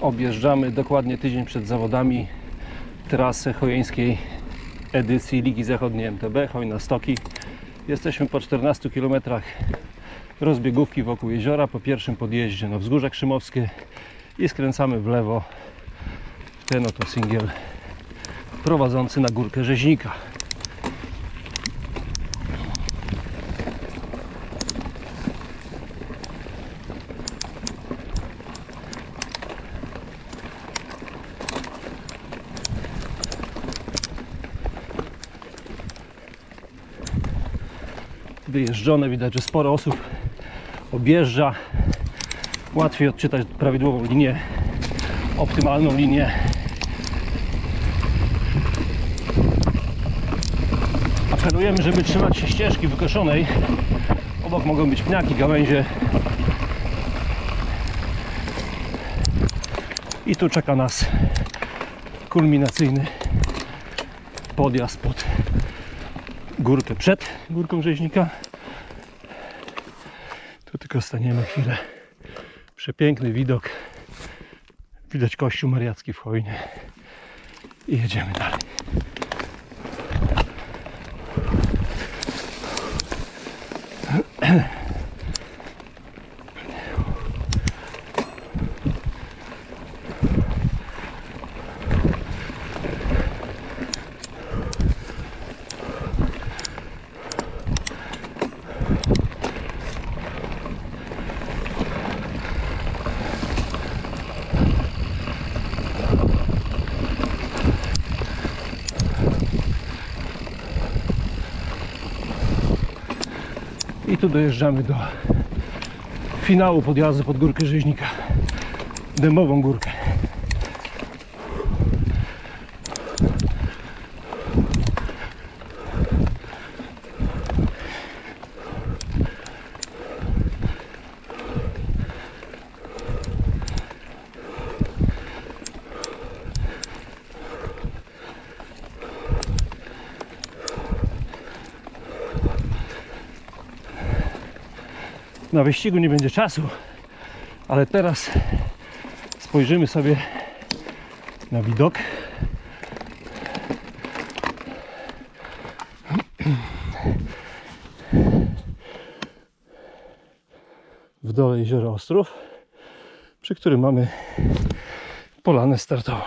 Objeżdżamy dokładnie tydzień przed zawodami trasę chojeńskiej edycji Ligi Zachodniej MTB, Hojna Stoki. Jesteśmy po 14 km rozbiegówki wokół jeziora, po pierwszym podjeździe na Wzgórze Krzymowskie i skręcamy w lewo w ten oto singiel prowadzący na górkę Rzeźnika. Wyjeżdżone. Widać, że sporo osób objeżdża. Łatwiej odczytać prawidłową linię, optymalną linię. Apelujemy, żeby trzymać się ścieżki wykoszonej. Obok mogą być pniaki, gałęzie. I tu czeka nas kulminacyjny podjazd pod górkę przed górką rzeźnika. Tylko staniemy chwilę. Przepiękny widok. Widać kościół mariacki w Chojnie. I jedziemy dalej. I tu dojeżdżamy do finału podjazdu pod górkę rzeźnika. Dębową górkę. Na wyścigu nie będzie czasu, ale teraz spojrzymy sobie na widok. W dole jeziora Ostrów, przy którym mamy polanę startową.